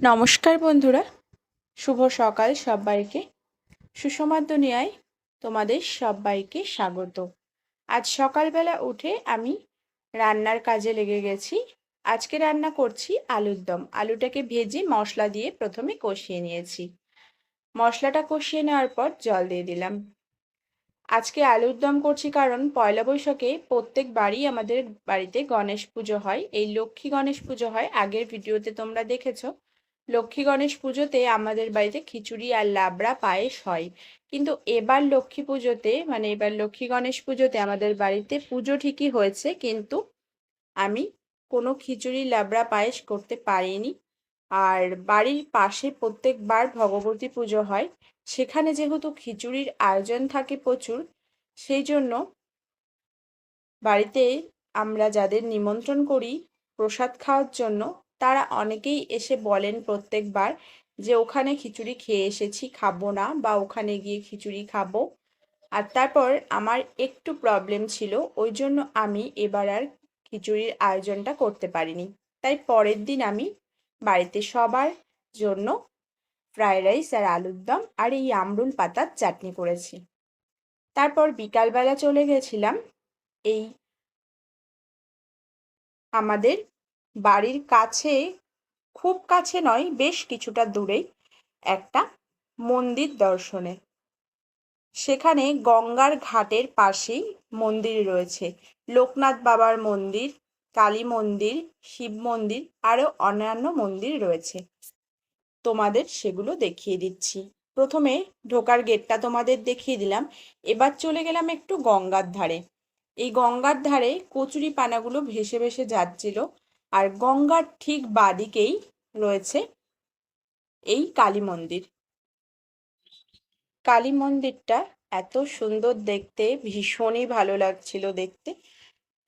নমস্কার বন্ধুরা। শুভ সকাল সবাইকে। সুষমার দুনিয়ায় তোমাদের সবাইকে স্বাগত। আজ সকালবেলা উঠে আমি রান্নার কাজে লেগে গেছি। আজকে রান্না করছি আলুর দম। আলুটাকে ভেজে মশলা দিয়ে প্রথমে কষিয়ে নিয়েছি। মশলাটা কষিয়ে নেওয়ার পর জল দিয়ে দিলাম। আজকে আলুর দম করছি কারণ পয়লা বৈশাখে প্রত্যেক বাড়ি আমাদের বাড়িতে গণেশ পুজো হয়। এই লক্ষ্মী গণেশ পুজো হয়। আগের ভিডিওতে তোমরা দেখেছ। লক্ষ্মী গণেশ পুজোতে আমাদের বাড়িতে খিচুড়ি আর লাবড়া পায়েস হয়। কিন্তু এবার লক্ষ্মী পুজোতে মানে এবার লক্ষ্মী গণেশ পুজোতে আমাদের বাড়িতে পুজো ঠিকই হয়েছে, কিন্তু আমি কোনো খিচুড়ি, লাবড়া পায়েস করতে পারিনি। আর বাড়ির পাশে প্রত্যেকবার ভগবতী পুজো হয়। সেখানে যেহেতু খিচুড়ির আয়োজন থাকে প্রচুর, সেই জন্য বাড়িতে আমরা যাদের নিমন্ত্রণ করি প্রসাদ খাওয়ার জন্য তারা অনেকেই এসে বলেন প্রত্যেকবার যে, ওখানে খিচুড়ি খেয়ে এসেছি, খাব না বা ওখানে গিয়ে খিচুড়ি খাব। আর তারপর আমার একটু প্রবলেম ছিল, ওই জন্য আমি এবার আর খিচুড়ির আয়োজনটা করতে পারিনি। তাই পরের দিন আমি বাড়িতে সবার জন্য ফ্রায়েড রাইস আর আলুর দম আর এই আমরুল পাতার চাটনি করেছি। তারপর বিকালবেলা চলে গেছিলাম, এই আমাদের বাড়ির কাছে, খুব কাছে নয়, বেশ কিছুটা দূরেই একটা মন্দির দর্শনে। সেখানে গঙ্গার ঘাটের পাশেই মন্দির রয়েছে। লোকনাথ বাবার মন্দির, কালী মন্দির, শিব মন্দির, আরও অন্যান্য মন্দির রয়েছে। তোমাদের সেগুলো দেখিয়ে দিচ্ছি। প্রথমে ঢোকার গেটটা তোমাদের দেখিয়ে দিলাম। এবার চলে গেলাম একটু গঙ্গার ধারে। এই গঙ্গার ধারে কচুরি পানাগুলো ভেসে ভেসে যাচ্ছিল। আর গঙ্গার ঠিক বাদিকেই রয়েছে এই কালী মন্দির। কালী মন্দিরটা এত সুন্দর দেখতে, ভীষণই ভালো লাগছিল দেখতে।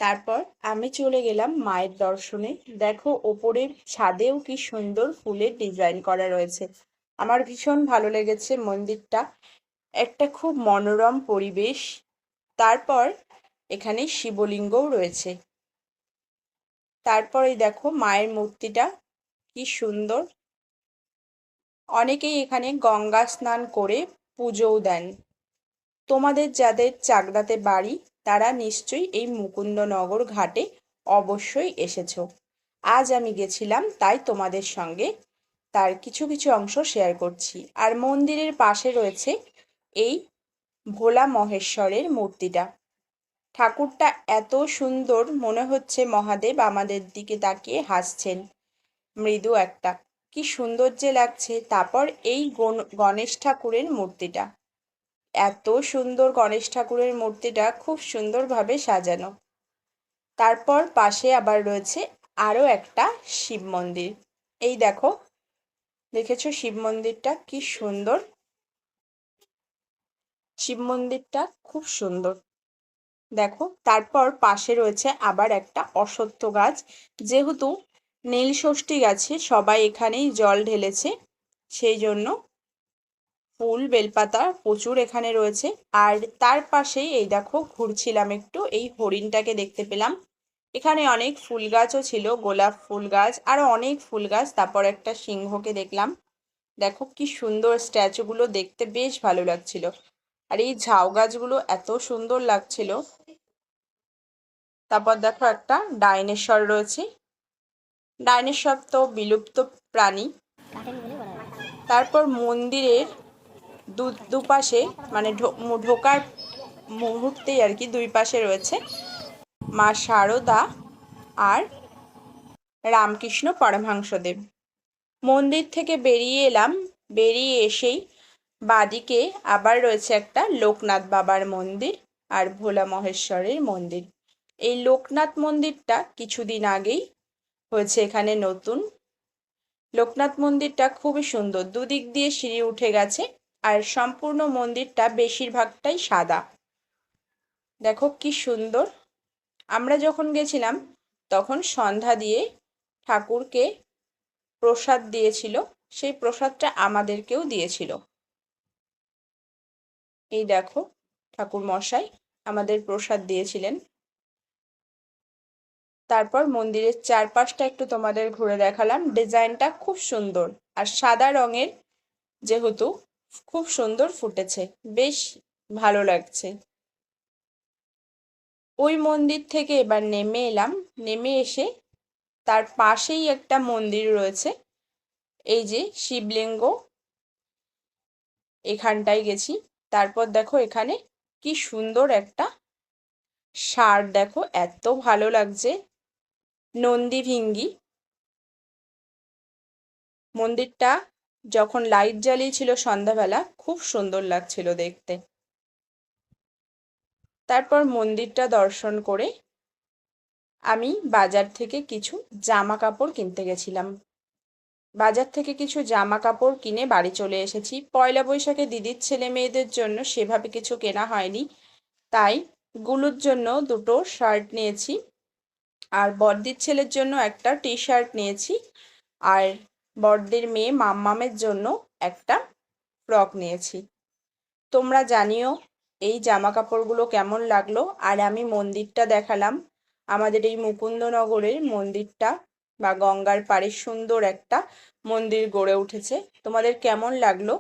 তারপর আমি চলে গেলাম মায়ের দর্শনে। দেখো ওপরে ছাদেও কি সুন্দর ফুলের ডিজাইন করা রয়েছে। আমার ভীষণ ভালো লেগেছে মন্দিরটা। একটা খুব মনোরম পরিবেশ। তারপর এখানে শিবলিঙ্গও রয়েছে। তারপরে দেখো মায়ের মূর্তিটা কি সুন্দর। অনেকেই এখানে গঙ্গা স্নান করে পুজোও দেন। তোমাদের যাদের চাকদাতে বাড়ি, তারা নিশ্চয়ই এই মুকুন্দনগর ঘাটে অবশ্যই এসেছ। আজ আমি গেছিলাম, তাই তোমাদের সঙ্গে তার কিছু কিছু অংশ শেয়ার করছি। আর মন্দিরের পাশে রয়েছে এই ভোলা মহেশ্বরের মূর্তিটা। ঠাকুরটা এত সুন্দর মনে হচ্ছে মহাদেব আমাদের দিকে তাকিয়ে হাসছেন। মৃদু একটা, কি সুন্দর যে লাগছে। তারপর এই গণেশ ঠাকুরের মূর্তিটা। এত সুন্দর গণেশ ঠাকুরের মূর্তিটা খুব সুন্দরভাবে সাজানো। তারপর পাশে আবার রয়েছে আরও একটা শিব মন্দির। এই দেখো, দেখেছ শিব মন্দিরটা কি সুন্দর? শিব মন্দিরটা খুব সুন্দর। দেখো, তারপর পাশে রয়েছে আবার একটা অসত্য গাছ। যেহেতু নীল ষষ্ঠী গাছে সবাই এখানেই জল ঢেলেছে, সেই জন্য ফুল, বেলপাতা প্রচুর এখানে রয়েছে। আর তার পাশেই এই দেখো, ঘুরছিলাম একটু, এই হরিণটাকে দেখতে পেলাম। এখানে অনেক ফুল গাছও ছিল, গোলাপ ফুল গাছ আরও অনেক ফুল গাছ, তারপর একটা সিংহকে দেখলাম। দেখো, কি সুন্দর স্ট্যাচুগুলো দেখতে, বেশ ভালো লাগছিল। আর এই ঝাউ গাছগুলো এত সুন্দর লাগছিল। তারপর দেখো একটা ডাইনেশ্বর রয়েছে। ডাইনেশ্বর তো বিলুপ্ত প্রাণী। তারপর মন্দিরের দু, দুপাশে মানে ঢোকার মুহূর্তেই আর কি দুই পাশে রয়েছে মা শারদা আর রামকৃষ্ণ পরমহংসদেব। মন্দির থেকে বেরিয়ে এলাম। বেরিয়ে এসেই বাদিকে আবার রয়েছে একটা লোকনাথ বাবার মন্দির আর ভোলা মহেশ্বরের মন্দির। এই লোকনাথ মন্দিরটা কিছুদিন আগেই হয়েছে এখানে নতুন। লোকনাথ মন্দিরটা খুবই সুন্দর, দুদিক দিয়ে সিঁড়ি উঠে গেছে আর সম্পূর্ণ মন্দিরটা বেশিরভাগটাই সাদা। দেখো কি সুন্দর। আমরা যখন গেছিলাম, তখন সন্ধ্যা দিয়ে ঠাকুরকে প্রসাদ দিয়েছিল, সেই প্রসাদটা আমাদেরকেও দিয়েছিল। এই দেখো, ঠাকুর মশাই আমাদের প্রসাদ দিয়েছিলেন। তারপর মন্দিরের চারপাশটা একটু তোমাদের ঘুরে দেখালাম। ডিজাইনটা খুব সুন্দর আর সাদা রঙের যেহেতু খুব সুন্দর ফুটেছে, বেশ ভালো লাগছে। ওই মন্দির থেকে এবার নেমে এলাম। নেমে এসে তার পাশেই একটা মন্দির রয়েছে। এই যে শিবলিঙ্গ, এখানটায় গেছি। তারপর দেখো এখানে কি সুন্দর একটা সার দেখো, এত ভালো লাগছে। নন্দী ভিঙ্গি মন্দিরটা যখন লাইট জ্বালিয়েছিল সন্ধ্যাবেলা, খুব সুন্দর লাগছিল দেখতে। তারপর মন্দিরটা দর্শন করে আমি বাজার থেকে কিছু জামা কাপড় কিনতে গেছিলাম। বাজার থেকে কিছু জামা কাপড় কিনে বাড়ি চলে এসেছি। পয়লা বৈশাখে দিদির ছেলে মেয়েদের জন্য সেভাবে কিছু কেনা হয়নি। তাই গুলুর জন্য দুটো শার্ট নিয়েছি আর বড়দির ছেলের জন্য একটা টি শার্ট নিয়েছি আর বড়দির মেয়ে মাম্মামের জন্য একটা ফ্রক নিয়েছি। তোমরা জানিও এই জামা কাপড়গুলো কেমন লাগল? আর আমি মন্দিরটা দেখালাম। আমাদের এই মুকুন্দনগরের মন্দিরটা বা গঙ্গার পাড়ে সুন্দর একটা মন্দির গড়ে উঠেছে। তোমাদের কেমন লাগল?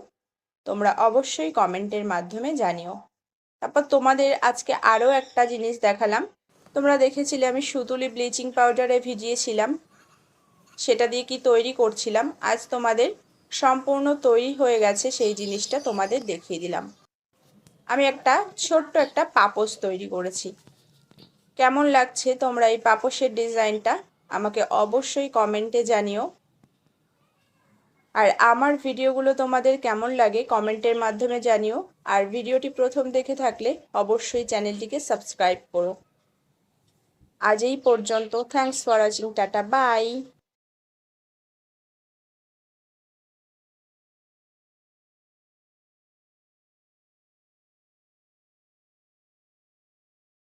তোমরা অবশ্যই কমেন্টের মাধ্যমে জানিও। তারপর তোমাদের আজকে আরও একটা জিনিস দেখালাম। তোমরা দেখেছিলে আমি সুতুলি ব্লিচিং পাউডারে ভিজিয়েছিলাম। সেটা দিয়ে কি তৈরি করছিলাম? আজ তোমাদের সম্পূর্ণ তৈরি হয়ে গেছে সেই জিনিসটা তোমাদের দেখিয়ে দিলাম। আমি একটা ছোট্ট একটা পাপোস তৈরি করেছি। কেমন লাগছে তোমরা এই পাপোসের ডিজাইনটা? আমাকে অবশ্যই কমেন্টে জানিও। আর আমার ভিডিওগুলো তোমাদের কেমন লাগে কমেন্টের মাধ্যমে জানিও। আর ভিডিওটি প্রথম দেখে থাকলে অবশ্যই চ্যানেলটিকে সাবস্ক্রাইব করো। আজ এই পর্যন্ত। Thanks for watching tata bye